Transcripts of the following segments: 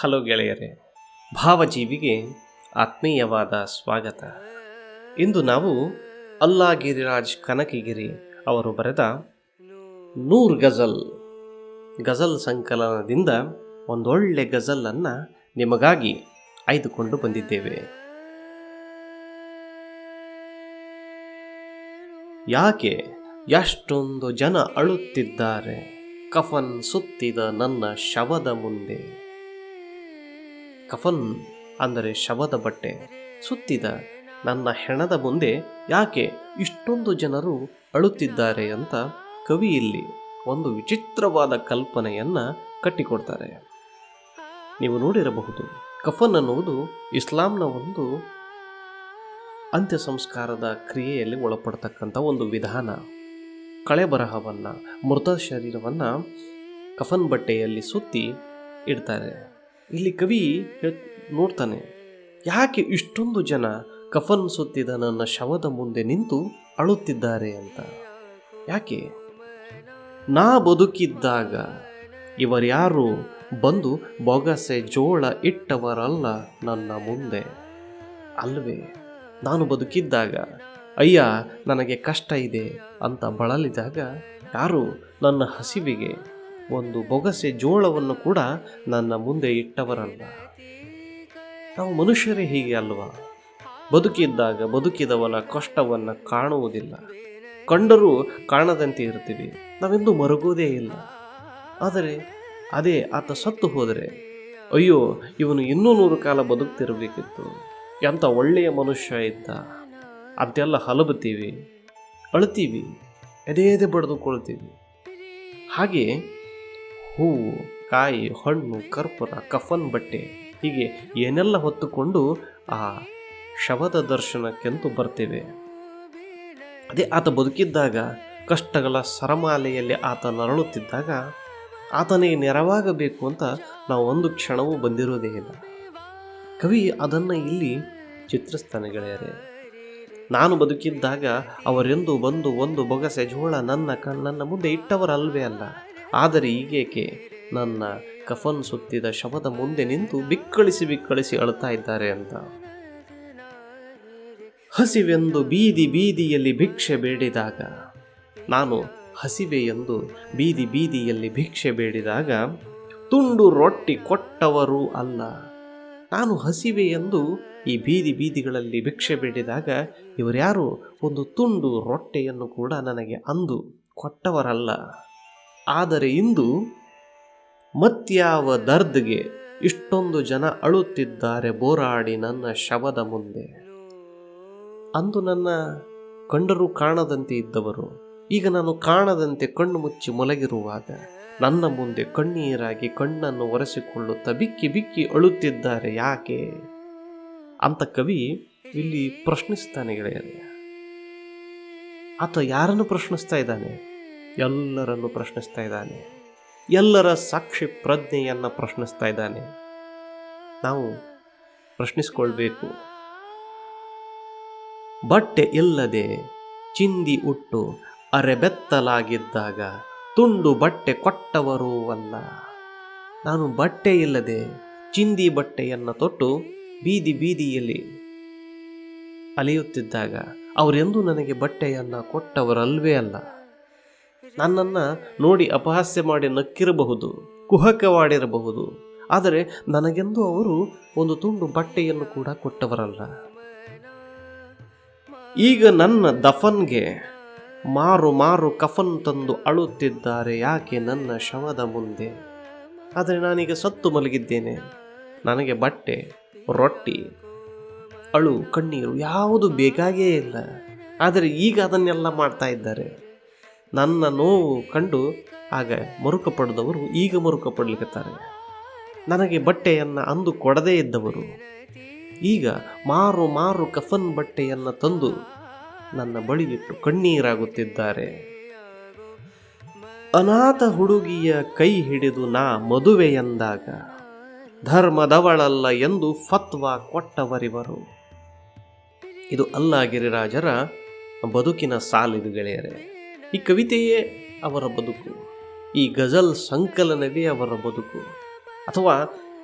Hello ಗೆಳೆಯರೇ, ಭಾವಜೀವಿಗೆ ಆತ್ಮೀಯವಾದ ಸ್ವಾಗತ. ಇಂದು ನಾವು ಅಲ್ಲಾಗಿರಿರಾಜ್ ಕನಕಗಿರಿ ಅವರು ಬರೆದ ನೂರ್ ಗಜಲ್. ಗಜಲ್ ಸಂಕಲನದಿಂದ ಒಂದೊಳ್ಳೆ ಗಜಲನ್ನು ನಿಮಗಾಗಿ ಆಯ್ದುಕೊಂಡು ಬಂದಿದ್ದೇವೆ. ಯಾಕೆ ಎಷ್ಟೊಂದು ಜನ ಅಳುತ್ತಿದ್ದಾರೆ, ಕಫನ್ ಸುತ್ತಿದ ನನ್ನ ಶವದ ಮುಂದೆ. ಕಫನ್ ಅಂದರೆ ಶವದ ಬಟ್ಟೆ ಸುತ್ತಿದ ನನ್ನ ಹೆಣದ ಮುಂದೆ ಯಾಕೆ ಇಷ್ಟೊಂದು ಜನರು ಅಳುತ್ತಿದ್ದಾರೆ ಅಂತ ಕವಿ ಇಲ್ಲಿ ಒಂದು ವಿಚಿತ್ರವಾದ ಕಲ್ಪನೆಯನ್ನು ಕಟ್ಟಿಕೊಡ್ತಾರೆ. ನೀವು ನೋಡಿರಬಹುದು, ಕಫನ್ ಅನ್ನುವುದು ಇಸ್ಲಾಂನ ಒಂದು ಅಂತ್ಯ ಸಂಸ್ಕಾರದ ಕ್ರಿಯೆಯಲ್ಲಿ ಒಳಪಡ್ತಕ್ಕಂಥ ಒಂದು ವಿಧಾನ. ಕಳೆ ಬರಹವನ್ನು, ಮೃತ ಶರೀರವನ್ನು ಕಫನ್ ಬಟ್ಟೆಯಲ್ಲಿ ಸುತ್ತಿ ಇಡ್ತಾರೆ. ಇಲ್ಲಿ ಕವಿ ನೋಡ್ತಾನೆ, ಯಾಕೆ ಇಷ್ಟೊಂದು ಜನ ಕಫನ್ ಸುತ್ತಿದ ನನ್ನ ಶವದ ಮುಂದೆ ನಿಂತು ಅಳುತ್ತಿದ್ದಾರೆ ಅಂತ? ಯಾಕೆ? ನಾ ಬದುಕಿದ್ದಾಗ ಇವರ್ಯಾರು ಬಂದು ಬೊಗಸೆ ಜೋಳ ಇಟ್ಟವರಲ್ಲ ನನ್ನ ಮುಂದೆ? ಅಲ್ವೇ, ನಾನು ಬದುಕಿದ್ದಾಗ ಅಯ್ಯ, ನನಗೆ ಕಷ್ಟ ಇದೆ ಅಂತ ಬಳಲಿದಾಗ, ಯಾರು ನನ್ನ ಹಸಿವಿಗೆ ಒಂದು ಬೊಗಸೆ ಜೋಳವನ್ನು ಕೂಡ ನನ್ನ ಮುಂದೆ ಇಟ್ಟವರಲ್ಲ. ನಾವು ಮನುಷ್ಯರೇ ಹೀಗೆ ಅಲ್ವಾ? ಬದುಕಿದ್ದಾಗ ಬದುಕಿದವನ ಕಷ್ಟವನ್ನು ಕಾಣುವುದಿಲ್ಲ. ಕಂಡರೂ ಕಾಣದಂತೆ ಇರ್ತೀವಿ ನಾವೆಂದೂ ಮರುಗೋದೇ ಇಲ್ಲ. ಆದರೆ ಅದೇ ಆತ ಸತ್ತು ಹೋದರೆ, ಅಯ್ಯೋ, ಇವನು ಇನ್ನೂ ನೂರು ಕಾಲ ಬದುಕ್ತಿರಬೇಕಿತ್ತು. ಎಂಥ ಒಳ್ಳೆಯ ಮನುಷ್ಯ ಇದ್ದ. ಅಂತೆಲ್ಲ ಹಲಬುತ್ತೀವಿ. ಅಳ್ತೀವಿ ಎದೆ ಎದೆ ಬಡಿದುಕೊಳ್ತೀವಿ ಹಾಗೆ ಹೂವು, ಕಾಯಿ, ಹಣ್ಣು, ಕರ್ಪೂರ, ಕಫನ್ ಬಟ್ಟೆ ಹೀಗೆ ಏನೆಲ್ಲ ಹೊತ್ತುಕೊಂಡು ಆ ಶವದ ದರ್ಶನಕ್ಕೆಂತೂ ಬರ್ತೇವೆ. ಅದೇ ಆತ ಬದುಕಿದ್ದಾಗ, ಕಷ್ಟಗಳ ಸರಮಾಲೆಯಲ್ಲಿ ಆತ ನರಳುತ್ತಿದ್ದಾಗ ಆತನಿಗೆ ನೆರವಾಗಬೇಕು ಅಂತ ನಾವು ಒಂದು ಕ್ಷಣವೂ ಬಂದಿರೋದೇ ಇಲ್ಲ. ಕವಿ ಅದನ್ನು ಇಲ್ಲಿ ಚಿತ್ರಿಸ್ತಾನೆ ಗೆಳೆಯರೆ. ನಾನು ಬದುಕಿದ್ದಾಗ ಅವರೆಂದು ಬಂದು ಒಂದು ಬೊಗಸೆ ಜೋಳ ನನ್ನ ಕಣ್ಣನ್ನ ಮುಂದೆ ಇಟ್ಟವರಲ್ವೇ ಅಲ್ಲ. ಆದರೆ ಈಗೇಕೆ ನನ್ನ ಕಫನ್ ಸುತ್ತಿದ ಶವದ ಮುಂದೆ ನಿಂತು ಬಿಕ್ಕಳಿಸಿ ಬಿಕ್ಕಳಿಸಿ ಅಳ್ತಾ ಇದ್ದಾರೆ ಅಂತ. ಹಸಿವೆಂದು ಬೀದಿ ಬೀದಿಯಲ್ಲಿ ಭಿಕ್ಷೆ ಬೇಡಿದಾಗ, ನಾನು ಹಸಿವೆ ಎಂದು ಬೀದಿ ಬೀದಿಯಲ್ಲಿ ಭಿಕ್ಷೆ ಬೇಡಿದಾಗ ತುಂಡು ರೊಟ್ಟಿ ಕೊಟ್ಟವರು ಅಲ್ಲ. ನಾನು ಹಸಿವೆ ಎಂದು ಈ ಬೀದಿ ಬೀದಿಗಳಲ್ಲಿ ಭಿಕ್ಷೆ ಬೇಡಿದಾಗ ಇವರ್ಯಾರು ಒಂದು ತುಂಡು ರೊಟ್ಟೆಯನ್ನು ಕೂಡ ನನಗೆ ಅಂದು ಕೊಟ್ಟವರಲ್ಲ. ಆದರೆ ಇಂದು ಮತ್ಯಾವ ದರ್ದ್ಗೆ ಇಷ್ಟೊಂದು ಜನ ಅಳುತ್ತಿದ್ದಾರೆ ಬೋರಾಡಿ ನನ್ನ ಶವದ ಮುಂದೆ. ಅಂದು ನನ್ನ ಕಂಡರೂ ಕಾಣದಂತೆ ಇದ್ದವರು, ಈಗ ನಾನು ಕಾಣದಂತೆ ಕಣ್ಣು ಮುಚ್ಚಿ ಮಲಗಿರುವಾಗ ನನ್ನ ಮುಂದೆ ಕಣ್ಣೀರಾಗಿ ಕಣ್ಣನ್ನು ಒರೆಸಿಕೊಳ್ಳುತ್ತಾ ಬಿಕ್ಕಿ ಬಿಕ್ಕಿ ಅಳುತ್ತಿದ್ದಾರೆ. ಯಾಕೆ? ಅಂತ ಕವಿ ಇಲ್ಲಿ ಪ್ರಶ್ನಿಸ್ತಾನೆ ಗೆಳೆಯರೇ. ಆತ ಯಾರನ್ನು ಪ್ರಶ್ನಿಸ್ತಾ ಇದ್ದಾನೆ? ಎಲ್ಲರನ್ನು ಪ್ರಶ್ನಿಸ್ತಾ ಇದ್ದಾನೆ. ಎಲ್ಲರ ಸಾಕ್ಷಿ ಪ್ರಜ್ಞೆಯನ್ನು ಪ್ರಶ್ನಿಸ್ತಾ ಇದ್ದಾನೆ. ನಾವು ಪ್ರಶ್ನಿಸ್ಕೊಳ್ಬೇಕು. ಬಟ್ಟೆ ಇಲ್ಲದೆ ಚಿಂದಿ ಉಟ್ಟು ಅರೆಬೆತ್ತಲಾಗಿದ್ದಾಗ ತುಂಡು ಬಟ್ಟೆ ಕೊಟ್ಟವರೂ ಅಲ್ಲ. ನಾನು ಬಟ್ಟೆ ಇಲ್ಲದೆ ಚಿಂದಿ ಬಟ್ಟೆಯನ್ನು ತೊಟ್ಟು ಬೀದಿ ಬೀದಿಯಲ್ಲಿ ಅಲೆಯುತ್ತಿದ್ದಾಗ ಅವರೆಂದೂ ನನಗೆ ಬಟ್ಟೆಯನ್ನು ಕೊಟ್ಟವರಲ್ವೇ ಅಲ್ಲ. ನನ್ನನ್ನು ನೋಡಿ ಅಪಹಾಸ್ಯ ಮಾಡಿ ನಕ್ಕಿರಬಹುದು, ಕುಹಕವಾಡಿರಬಹುದು. ಆದರೆ ನನಗೆಂದು ಅವರು ಒಂದು ತುಂಡು ಬಟ್ಟೆಯನ್ನು ಕೂಡ ಕೊಟ್ಟವರಲ್ಲ. ಈಗ ನನ್ನ ದಫನ್ಗೆ ಮಾರು ಮಾರು ಕಫನ್ ತಂದು ಅಳುತ್ತಿದ್ದಾರೆ, ಯಾಕೆ ನನ್ನ ಶವದ ಮುಂದೆ? ಆದರೆ ನಾನೀಗ ಸತ್ತು ಮಲಗಿದ್ದೇನೆ. ನನಗೆ ಬಟ್ಟೆ, ರೊಟ್ಟಿ, ಅಳು, ಕಣ್ಣೀರು ಯಾವುದು ಬೇಕಾಗೇ ಇಲ್ಲ. ಆದರೆ ಈಗ ಅದನ್ನೆಲ್ಲ ಮಾಡ್ತಾ ಇದ್ದಾರೆ. ನನ್ನ ನೋವು ಕಂಡು ಆಗ ಮರುಕ ಪಡೆದವರು ಈಗ ಮರುಕ ಪಡ್ಲಿಕ್ಕತ್ತಾರೆ ನನಗೆ ಬಟ್ಟೆಯನ್ನು ಅಂದು ಕೊಡದೇ ಇದ್ದವರು. ಈಗ ಮಾರು ಮಾರು ಕಫನ್ ಬಟ್ಟೆಯನ್ನು ತಂದು ನನ್ನ ಬಳಿಯಿಟ್ಟು ಕಣ್ಣೀರಾಗುತ್ತಿದ್ದಾರೆ. ಅನಾಥ ಹುಡುಗಿಯ ಕೈ ಹಿಡಿದು ನಾ ಮದುವೆ ಎಂದಾಗ ಧರ್ಮದವಳಲ್ಲ ಎಂದು ಫತ್ವಾ ಕೊಟ್ಟವರಿವರು. ಇದು ಅಲ್ಲ ಗಿರಿರಾಜರ ಬದುಕಿನ ಸಾಲಿದು ಗೆಳೆಯರೆ. ಈ ಕವಿತೆಯೇ ಅವರ ಬದುಕು, ಈ ಗಜಲ್ ಸಂಕಲನವೇ ಅವರ ಬದುಕು. ಅಥವಾ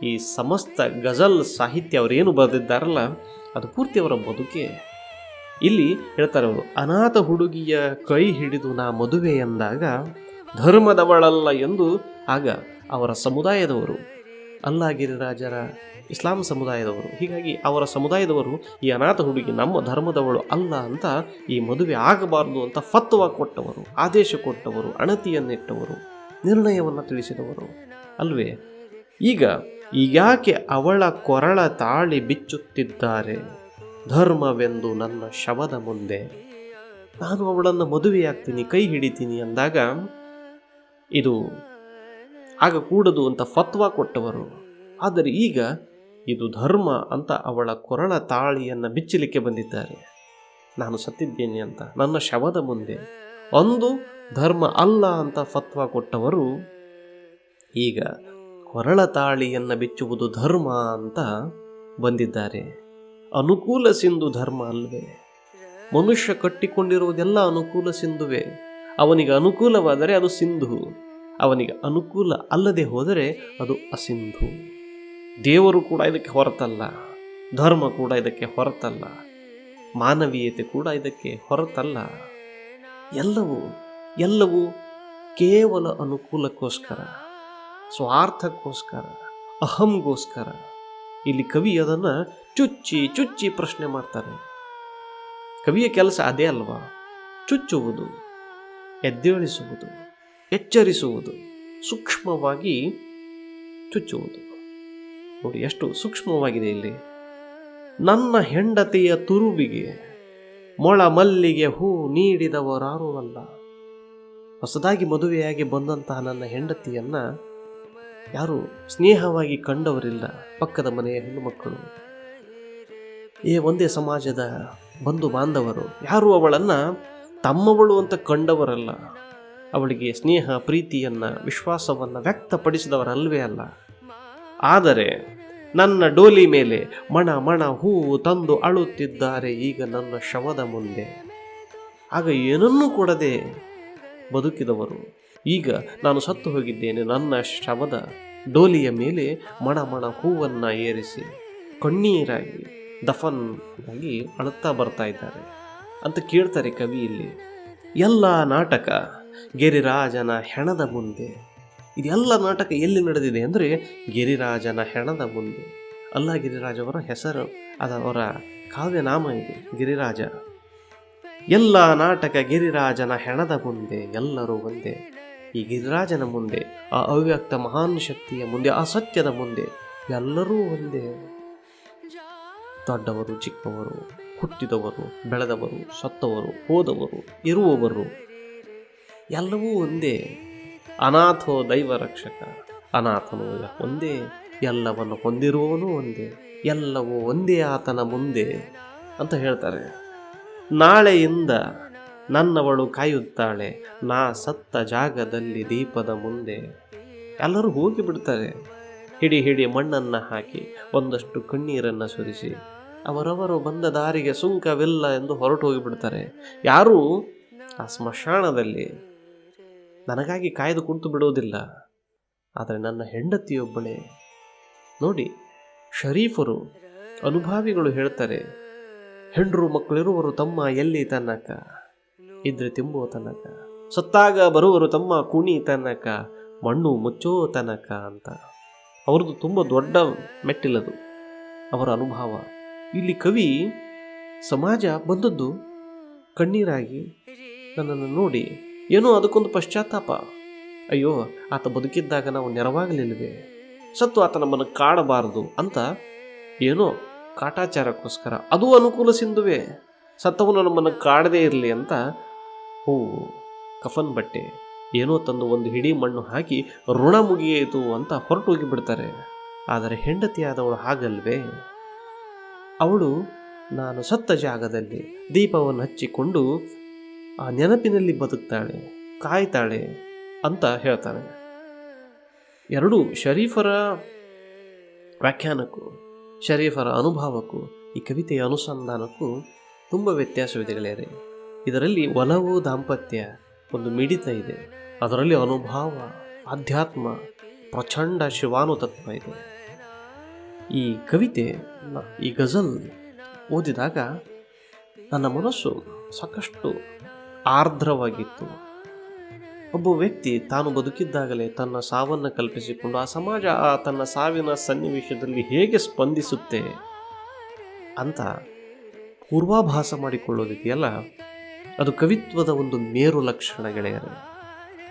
ಈ ಸಮಸ್ತ ಗಜಲ್ ಸಾಹಿತ್ಯ ಅವರೇನು ಬರೆದಿದ್ದಾರಲ್ಲ, ಅದು ಪೂರ್ತಿ ಅವರ ಬದುಕೆ. ಇಲ್ಲಿ ಹೇಳ್ತಾರೆ ಅವರು, ಅನಾಥ ಹುಡುಗಿಯ ಕೈ ಹಿಡಿದು ನಾ ಮದುವೆ ಎಂದಾಗ ಧರ್ಮದವಳಲ್ಲ ಎಂದು ಆಗ ಅವರ ಸಮುದಾಯದವರು ಅಲ್ಲಾ ಗಿರಿರಾಜರ ಇಸ್ಲಾಂ ಸಮುದಾಯದವರು. ಹೀಗಾಗಿ ಅವರ ಸಮುದಾಯದವರು ಈ ಅನಾಥ ಹುಡುಗಿ ನಮ್ಮ ಧರ್ಮದವಳು ಅಲ್ಲ ಅಂತ ಈ ಮದುವೆ ಆಗಬಾರದು ಅಂತ ಫತ್ವ ಕೊಟ್ಟವರು, ಆದೇಶ ಕೊಟ್ಟವರು, ಅಣತಿಯನ್ನಿಟ್ಟವರು, ನಿರ್ಣಯವನ್ನು ತಿಳಿಸಿದವರು. ಅಲ್ವೇ? ಈಗ ಯಾಕೆ ಅವಳ ಕೊರಳ ತಾಳಿ ಬಿಚ್ಚುತ್ತಿದ್ದಾರೆ? ಧರ್ಮವೆಂದು ನನ್ನ ಶವದ ಮುಂದೆ. ನಾನು ಅವಳನ್ನು ಮದುವೆಯಾಗ್ತೀನಿ, ಕೈ ಹಿಡಿತೀನಿ ಅಂದಾಗ ಇದು ಆಗ ಕೂಡದು ಅಂತ ಫತ್ವಾ ಕೊಟ್ಟವರು. ಆದರೆ ಈಗ ಇದು ಧರ್ಮ ಅಂತ ಅವಳ ಕೊರಳ ತಾಳಿಯನ್ನು ಬಿಚ್ಚಲಿಕ್ಕೆ ಬಂದಿದ್ದಾರೆ. ನಾನು ಸತ್ತಿದ್ದೇನೆ ಅಂತ, ನನ್ನ ಶವದ ಮುಂದೆ. ಅಂದು ಧರ್ಮ ಅಲ್ಲ ಅಂತ ಫತ್ವಾ ಕೊಟ್ಟವರು, ಈಗ ಕೊರಳ ತಾಳಿಯನ್ನು ಬಿಚ್ಚುವುದು ಧರ್ಮ ಅಂತ ಬಂದಿದ್ದಾರೆ. ಅನುಕೂಲ ಸಿಂಧು ಧರ್ಮ ಅಲ್ವೇ? ಮನುಷ್ಯ ಕಟ್ಟಿಕೊಂಡಿರುವುದೆಲ್ಲ ಅನುಕೂಲ ಸಿಂಧುವೆ? ಅವನಿಗೆ ಅನುಕೂಲವಾದರೆ ಅದು ಸಿಂಧು. ಅವನಿಗೆ ಅನುಕೂಲ ಅಲ್ಲದೆ ಹೋದರೆ ಅದು ಅಸಿಂಧು. ದೇವರು ಕೂಡ ಇದಕ್ಕೆ ಹೊರತಲ್ಲ, ಧರ್ಮ ಕೂಡ ಇದಕ್ಕೆ ಹೊರತಲ್ಲ, ಮಾನವೀಯತೆ ಕೂಡ ಇದಕ್ಕೆ ಹೊರತಲ್ಲ. ಎಲ್ಲವೂ ಎಲ್ಲವೂ ಕೇವಲ ಅನುಕೂಲಕ್ಕೋಸ್ಕರ, ಸ್ವಾರ್ಥಕ್ಕೋಸ್ಕರ, ಅಹಂಗೋಸ್ಕರ. ಇಲ್ಲಿ ಕವಿ ಅದನ್ನು ಚುಚ್ಚಿ ಚುಚ್ಚಿ ಪ್ರಶ್ನೆ ಮಾಡ್ತಾರೆ. ಕವಿಯ ಕೆಲಸ ಅದೇ ಅಲ್ವಾ? ಚುಚ್ಚುವುದು, ಎದ್ದೇಳಿಸುವುದು. ಎಚ್ಚರಿಸುವುದು, ಸೂಕ್ಷ್ಮವಾಗಿ ಚುಚ್ಚುವುದು. ನೋಡಿ, ಎಷ್ಟು ಸೂಕ್ಷ್ಮವಾಗಿದೆ ಇಲ್ಲಿ. ನನ್ನ ಹೆಂಡತಿಯ ತುರುಬಿಗೆ ಮೊಳ ಮಲ್ಲಿಗೆ ಹೂ ನೀಡಿದವರಾರೂ ಅಲ್ಲ ಹೊಸದಾಗಿ ಮದುವೆಯಾಗಿ ಬಂದಂತಹ ನನ್ನ ಹೆಂಡತಿಯನ್ನು ಯಾರು ಸ್ನೇಹವಾಗಿ ಕಂಡವರಿಲ್ಲ ಪಕ್ಕದ ಮನೆಯ ಹೆಣ್ಣುಮಕ್ಕಳು. ಏ ಒಂದೇ ಸಮಾಜದ ಬಂಧು ಬಾಂಧವರು ಯಾರು ಅವಳನ್ನು ತಮ್ಮವಳು ಅಂತ ಕಂಡವರಲ್ಲ. ಅವಳಿಗೆ ಸ್ನೇಹ, ಪ್ರೀತಿಯನ್ನು, ವಿಶ್ವಾಸವನ್ನು ವ್ಯಕ್ತಪಡಿಸಿದವರಲ್ವೇ ಅಲ್ಲ. ಆದರೆ ನನ್ನ ಡೋಲಿ ಮೇಲೆ ಮಣ ಮಣ ಹೂವು ತಂದು ಅಳುತ್ತಿದ್ದಾರೆ ಈಗ ನನ್ನ ಶವದ ಮುಂದೆ. ಆಗ ಏನನ್ನೂ ಕೊಡದೆ ಬದುಕಿದವರು. ಈಗ ನಾನು ಸತ್ತು ಹೋಗಿದ್ದೇನೆ ನನ್ನ ಶವದ ಡೋಲಿಯ ಮೇಲೆ ಮಣ ಮಣ ಹೂವನ್ನು ಏರಿಸಿ ಕಣ್ಣೀರಾಗಿ ದಫನ್ ಆಗಿ ಅಳುತ್ತಾ ಬರ್ತಾ ಇದ್ದಾರೆ. ಅಂತ ಕೇಳ್ತಾರೆ ಕವಿ ಇಲ್ಲಿ. ಎಲ್ಲ ನಾಟಕ ಗಿರಿರಾಜನ ಹೆಣದ ಮುಂದೆ. ಇದೆಲ್ಲ ನಾಟಕ ಎಲ್ಲಿ ನಡೆದಿದೆ ಅಂದರೆ ಗಿರಿರಾಜನ ಹೆಣದ ಮುಂದೆ. ಅಲ್ಲ ಗಿರಿರಾಜವರ ಹೆಸರು ಅದವರ ಕಾವ್ಯನಾಮ ಇದು, ಗಿರಿರಾಜ. ಎಲ್ಲ ನಾಟಕ ಗಿರಿರಾಜನ ಹೆಣದ ಮುಂದೆ, ಎಲ್ಲರೂ ಒಂದೇ. ಈ ಗಿರಿರಾಜನ ಮುಂದೆ, ಆ ಅವ್ಯಕ್ತ ಮಹಾನ್ ಶಕ್ತಿಯ ಮುಂದೆ, ಆ ಸತ್ಯದ ಮುಂದೆ ಎಲ್ಲರೂ ಒಂದೇ. ದೊಡ್ಡವರು, ಚಿಕ್ಕವರು, ಹುಟ್ಟಿದವರು, ಬೆಳೆದವರು, ಸತ್ತವರು, ಹೋದವರು, ಇರುವವರು. ಎಲ್ಲವೂ ಒಂದೇ. ಅನಾಥೋ ದೈವ ರಕ್ಷಕ, ಅನಾಥನು ಒಂದೇ. ಎಲ್ಲವನ್ನು ಹೊಂದಿರುವವನು ಒಂದೇ, ಎಲ್ಲವೂ ಒಂದೇ ಆತನ ಮುಂದೆ ಅಂತ ಹೇಳ್ತಾರೆ. ನಾಳೆಯಿಂದ ನನ್ನವಳು ಕಾಯುತ್ತಾಳೆ, ನಾ ಸತ್ತ ಜಾಗದಲ್ಲಿ ದೀಪದ ಮುಂದೆ. ಎಲ್ಲರೂ ಹೋಗಿ ಬಿಡ್ತಾರೆ. ಹಿಡಿ ಹಿಡಿ ಮಣ್ಣನ್ನು ಹಾಕಿ ಒಂದಷ್ಟು ಕಣ್ಣೀರನ್ನು ಸುರಿಸಿ. ಅವರವರು ಬಂದ ದಾರಿಗೆ ಸುಂಕವಿಲ್ಲ ಎಂದು ಹೊರಟು ಹೋಗಿಬಿಡ್ತಾರೆ ಯಾರೂ ಆ ಸ್ಮಶಾನದಲ್ಲಿ ನನಗಾಗಿ ಕಾಯ್ದು ಕುಂತು ಬಿಡುವುದಿಲ್ಲ. ಆದರೆ ನನ್ನ ಹೆಂಡತಿಯೊಬ್ಬಳೆ. ನೋಡಿ, ಶರೀಫರು ಅನುಭಾವಿಗಳು ಹೇಳ್ತಾರೆ, ಹೆಂಡರು ಮಕ್ಕಳಿರುವರು ತಮ್ಮ ಎಲ್ಲಿ ತನ್ನಕ ಇದ್ರೆ ತಿಂಬೋ ತನಕ. ಸತ್ತಾಗ ಬರುವರು ತಮ್ಮ ಕುಣಿ ತನಕ. ಮಣ್ಣು ಮುಚ್ಚೋ ತನಕ ಅಂತ. ಅವ್ರದ್ದು ತುಂಬ ದೊಡ್ಡ ಮೆಟ್ಟಿಲದು. ಅವರ ಅನುಭವ. ಇಲ್ಲಿ ಕವಿ ಸಮಾಜ ಬಂದದ್ದು ಕಣ್ಣೀರಾಗಿ ನನ್ನನ್ನು ನೋಡಿ ಏನೋ ಅದಕ್ಕೊಂದು ಪಶ್ಚಾತ್ತಾಪ. ಅಯ್ಯೋ, ಆತ ಬದುಕಿದ್ದಾಗ ನಾವು ನೆರವಾಗಲಿಲ್ಲವೇ? ಸತ್ತು ಆತ ನಮ್ಮನ್ನು ಕಾಡಬಾರದು ಅಂತ ಏನೋ ಕಾಟಾಚಾರಕ್ಕೋಸ್ಕರ ಅದು ಅನುಕೂಲ ಸಿಂಧುವೆ. ಸತ್ತವನು ನಮ್ಮನ್ನು ಕಾಡದೇ ಇರಲಿ ಅಂತ ಹೂವು ಕಫನ್ ಬಟ್ಟೆ, ಏನೋ ತಂದು ಒಂದು ಹಿಡಿ ಮಣ್ಣು ಹಾಕಿ ಋಣ ಮುಗಿಯಿತು ಅಂತ ಹೊರಟು ಹೋಗಿ ಬಿಡ್ತಾರೆ. ಆದರೆ ಹೆಂಡತಿಯಾದವಳು ಹಾಗಲ್ವೇ? ಅವಳು, ನಾನು ಸತ್ತ ಜಾಗದಲ್ಲಿ ದೀಪವನ್ನು ಹಚ್ಚಿಕೊಂಡು ಆ ನೆನಪಿನಲ್ಲಿ ಬದುಕ್ತಾಳೆ, ಕಾಯ್ತಾಳೆ ಅಂತ ಹೇಳ್ತಾನೆ. ಎರಡು ಶರೀಫರ ವ್ಯಾಖ್ಯಾನಕ್ಕೂ, ಶರೀಫರ ಅನುಭವಕ್ಕೂ, ಈ ಕವಿತೆಯ ಅನುಸಂಧಾನಕ್ಕೂ ತುಂಬ ವ್ಯತ್ಯಾಸವಿದೆ ಗೆಳೆಯರೆ ಇದರಲ್ಲಿ ಒಲವು, ದಾಂಪತ್ಯ ಒಂದು ಮಿಡಿತ ಇದೆ. ಅದರಲ್ಲಿ ಅನುಭವ, ಆಧ್ಯಾತ್ಮ, ಪ್ರಚಂಡ ಶಿವಾನುತತ್ವ ಇದೆ. ಈ ಕವಿತೆ ಈ ಗಜಲ್ ಓದಿದಾಗ ನನ್ನ ಮನಸ್ಸು ಸಾಕಷ್ಟು ಆರ್ದ್ರವಾಗಿತ್ತು. ಒಬ್ಬ ವ್ಯಕ್ತಿ ತಾನು ಬದುಕಿದ್ದಾಗಲೇ ತನ್ನ ಸಾವನ್ನು ಕಲ್ಪಿಸಿಕೊಂಡು ಆ ಸಮಾಜ, ಆ ತನ್ನ ಸಾವಿನ ಸನ್ನಿವೇಶದಲ್ಲಿ ಹೇಗೆ ಸ್ಪಂದಿಸುತ್ತೆ ಅಂತ ಪೂರ್ವಾಭಾಸ ಮಾಡಿಕೊಳ್ಳೋದಿದೆಯಲ್ಲ? ಅದು ಕವಿತ್ವದ ಒಂದು ಮೇರು ಲಕ್ಷಣ ಗೆಳೆಯರು.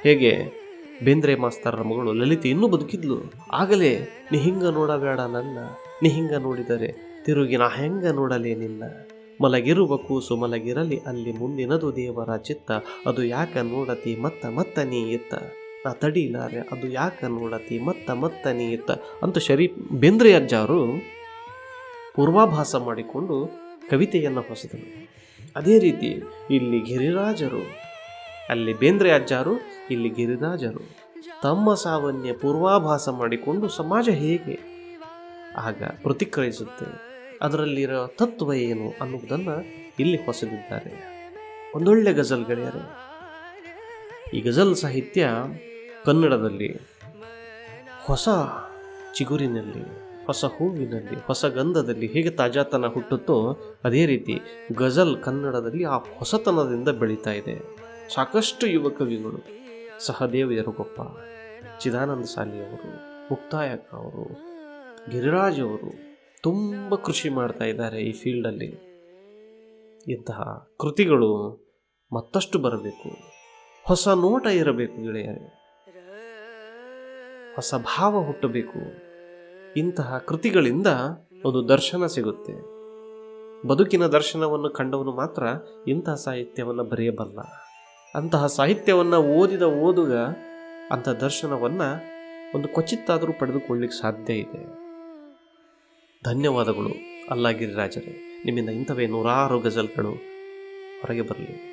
ಹೇಗೆ? ಬೇಂದ್ರೆ ಮಾಸ್ತರರ ಮಗಳು ಲಲಿತೆ ಇನ್ನೂ ಬದುಕಿದ್ಲು. ಆಗಲೇ, ನೀ ಹಿಂಗ ನೋಡಬೇಡ ನನ್ನ. ನೀ ಹಿಂಗ ನೋಡಿದರೆ ತಿರುಗಿ ನಾ ಹೆಂಗ ನೋಡಲೇ ನಿನ್ನ? ಮಲಗಿರುವ ಕೂಸು ಮಲಗಿರಲಿ ಅಲ್ಲಿ ಮುಂದಿನದು ದೇವರ ಚಿತ್ತ. ಅದು ಯಾಕ ನೋಡತಿ ಮತ್ತ ಮತ್ತ ನೀ ಇತ್ತ? ನಾ ತಡೀಲಾರೆ, ಅದು ಯಾಕ ನೋಡತಿ ಮತ್ತ ಮತ್ತ ನೀ ಇತ್ತ? ಅಂತ ಶರೀಫ್ ಬೇಂದ್ರೆ ಅಜ್ಜಾರು ಪೂರ್ವಾಭಾಸ ಮಾಡಿಕೊಂಡು ಕವಿತೆಯನ್ನು ಹೊಸದರು ಅದೇ ರೀತಿ ಇಲ್ಲಿ ಗಿರಿರಾಜರು, ಅಲ್ಲಿ ಬೇಂದ್ರೆ ಅಜ್ಜಾರು, ಇಲ್ಲಿ ಗಿರಿರಾಜರು ತಮ್ಮ ಸಾವನ್ಯ ಪೂರ್ವಾಭಾಸ ಮಾಡಿಕೊಂಡು ಸಮಾಜ ಹೇಗೆ ಆಗ ಪ್ರತಿಕ್ರಿಯಿಸುತ್ತೆ? ಅದರಲ್ಲಿರೋ ತತ್ವ ಏನು ಅನ್ನುವುದನ್ನು ಇಲ್ಲಿ ಹೊಸದಿದ್ದಾರೆ. ಒಂದೊಳ್ಳೆ ಗಜಲ್ ಗೆಳೆಯರೆ, ಈ ಗಜಲ್ ಸಾಹಿತ್ಯ ಕನ್ನಡದಲ್ಲಿ, ಹೊಸ ಚಿಗುರಿನಲ್ಲಿ, ಹೊಸ ಹೂವಿನಲ್ಲಿ, ಹೊಸ ಗಂಧದಲ್ಲಿ ಹೇಗೆ ತಾಜಾತನ ಹುಟ್ಟುತ್ತೋ ಅದೇ ರೀತಿ ಗಜಲ್ ಕನ್ನಡದಲ್ಲಿ ಆ ಹೊಸತನದಿಂದ ಬೆಳೀತಾ ಇದೆ. ಸಾಕಷ್ಟು ಯುವ ಕವಿಗಳು ಸಹದೇವ ಯರುಗೊಪ್ಪ ಚಿದಾನಂದ ಸಾಲಿಯವರು ಮುಕ್ತಾಯಕ್ಕ ಅವರು, ಗಿರಿರಾಜ್ ಅವರು ತುಂಬ ಕೃಷಿ ಮಾಡ್ತಾ ಇದ್ದಾರೆ ಈ ಫೀಲ್ಡಲ್ಲಿ ಇಂತಹ ಕೃತಿಗಳು ಮತ್ತಷ್ಟು ಬರಬೇಕು. ಹೊಸ ನೋಟ ಇರಬೇಕು ಗೆಳೆಯರೇ. ಹೊಸ ಭಾವ ಹುಟ್ಟಬೇಕು. ಇಂತಹ ಕೃತಿಗಳಿಂದ ಒಂದು ದರ್ಶನ ಸಿಗುತ್ತೆ. ಬದುಕಿನ ದರ್ಶನವನ್ನು ಕಂಡವನು ಮಾತ್ರ ಇಂತಹ ಸಾಹಿತ್ಯವನ್ನು ಬರೆಯಬಲ್ಲ. ಅಂತಹ ಸಾಹಿತ್ಯವನ್ನು ಓದಿದ ಓದುಗ ಅಂಥ ದರ್ಶನವನ್ನು ಒಂದು ಕ್ವಚಿತ್ತಾದರೂ ಪಡೆದುಕೊಳ್ಳಿಕ್ಕೆ ಸಾಧ್ಯ ಇದೆ. ಧನ್ಯವಾದಗಳು. ಅಲ್ಲಾಗಿರಿ ರಾಜರೇ. ನಿಮ್ಮಿಂದ ಇಂಥವೇ ನೂರಾರು ಗಜಲ್ಗಳು ಹೊರಗೆ ಬರಲಿ.